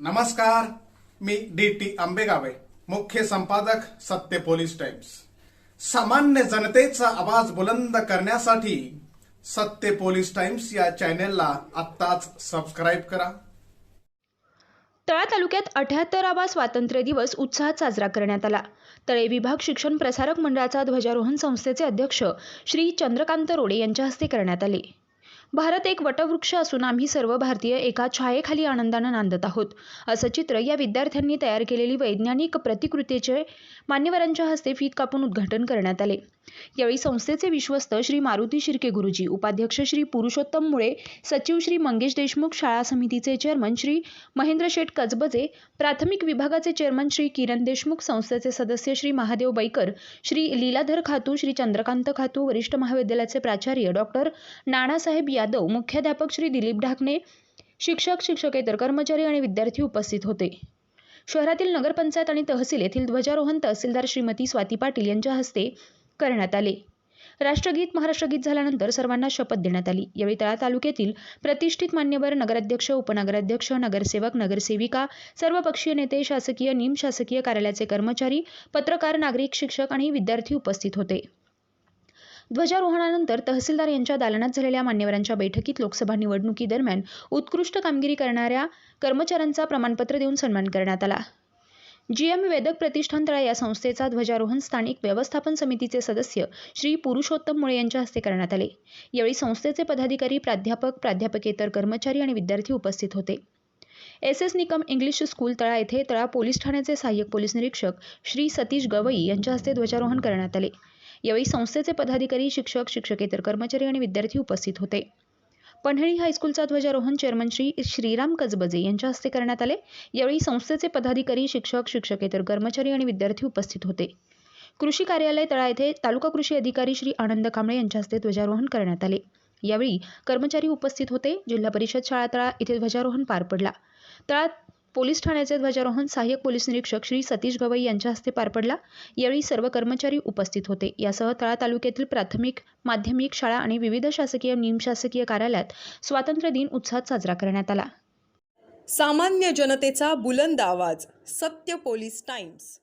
नमस्कार मी D T आंबेगावे मुख्य संपादक सत्य पोलीस टाइम्स. सामान्य जनतेचा आवाज बुलंद करण्यासाठी सत्य पोलीस टाइम्स या चॅनेलला आत्ताच सबस्क्राईब करा. तळा तालुक्यात अठ्याहत्तरावा स्वातंत्र्य दिवस उत्साहात साजरा करण्यात आला. तळे विभाग शिक्षण प्रसारक मंडळाचा ध्वजारोहण संस्थेचे अध्यक्ष श्री चंद्रकांत रोडे यांच्या हस्ते करण्यात आले. भारत एक वटवृक्ष असून आम्ही सर्व भारतीय एका छायेखाली आनंदानं नांदत आहोत. असं चित्र या विद्यार्थ्यांनी तयार केलेली वैज्ञानिक प्रतिकृतीचे मान्यवरांच्या हस्ते फीत कापून उद्घाटन करण्यात आले. यावेळी संस्थेचे विश्वस्त श्री मारुती शिर्के गुरुजी उपाध्यक्ष श्री पुरुषोत्तम मुळे सचिव श्री मंगेश देशमुख शाळा समितीचे चेअरमन श्री महेंद्र शेठ कजबजे प्राथमिक विभागाचे चेअरमन श्री किरण देशमुख संस्थेचे सदस्य श्री महादेव बैकर श्री लीलाधर खातू श्री चंद्रकांत खातू वरिष्ठ महाविद्यालयाचे प्राचार्य डॉक्टर नानासाहेब यादव मुख्याध्यापक श्री दिलीप ढाकणे शिक्षक शिक्षकेतर कर्मचारी आणि विद्यार्थी उपस्थित होते. शहरातील नगरपंचायत आणि तहसील येथील ध्वजारोहण तहसीलदार श्रीमती स्वाती पाटील यांच्या हस्ते करण्यात आले. राष्ट्रगीत महाराष्ट्रगीत झाल्यानंतर सर्वांना शपथ देण्यात आली. यावेळी तळा तालुक्यातील प्रतिष्ठित मान्यवर नगराध्यक्ष उपनगराध्यक्ष नगरसेवक नगरसेविका सर्वपक्षीय नेते शासकीय निमशासकीय कार्यालयाचे कर्मचारी पत्रकार नागरिक शिक्षक आणि विद्यार्थी उपस्थित होते. ध्वजारोहणानंतर तहसीलदार यांच्या दालनात झालेल्या मान्यवरांच्या बैठकीत लोकसभा निवडणुकीदरम्यान उत्कृष्ट कामगिरी करणाऱ्या कर्मचाऱ्यांचा प्रमाणपत्र देऊन सन्मान करण्यात आला. जी एम वेदक प्रतिष्ठान तळा या संस्थेचा ध्वजारोहण स्थानिक व्यवस्थापन समितीचे सदस्य श्री पुरुषोत्तम मुळे यांच्या हस्ते करण्यात आले. यावेळी संस्थेचे पदाधिकारी प्राध्यापक प्राध्यापकेतर कर्मचारी आणि विद्यार्थी उपस्थित होते. S S Nikam English school Tala येथे तळा पोलीस ठाण्याचे सहाय्यक पोलीस निरीक्षक श्री सतीश गवई यांच्या हस्ते ध्वजारोहण करण्यात आले. यावेळी संस्थेचे पदाधिकारी शिक्षक शिक्षकेतर कर्मचारी आणि विद्यार्थी उपस्थित होते. पन्हाळी हायस्कूलचा ध्वजारोहण चेअरमन श्री श्रीराम कजबजे यांच्या हस्ते करण्यात आले. यावेळी संस्थेचे पदाधिकारी शिक्षक शिक्षकेतर कर्मचारी आणि विद्यार्थी उपस्थित होते. कृषी कार्यालय तळा येथे तालुका कृषी अधिकारी श्री आनंद कांबळे यांच्या हस्ते ध्वजारोहण करण्यात आले. यावेळी कर्मचारी उपस्थित होते. जिल्हा परिषद शाळा तळा येथे ध्वजारोहण पार पडला. तळात पोलीस ठाण्याचे ध्वजारोहण सहाय्यक पोलीस निरीक्षक श्री सतीश गवई यांच्या हस्ते पार पडला. यावेळी सर्व कर्मचारी उपस्थित होते. यासह तळा तालुक्यातील प्राथमिक माध्यमिक शाळा आणि विविध शासकीय निमशासकीय कार्यालयात स्वातंत्र्य दिन उत्साहात साजरा करण्यात आला. सामान्य जनतेचा बुलंद आवाज सत्य पोलीस टाइम्स.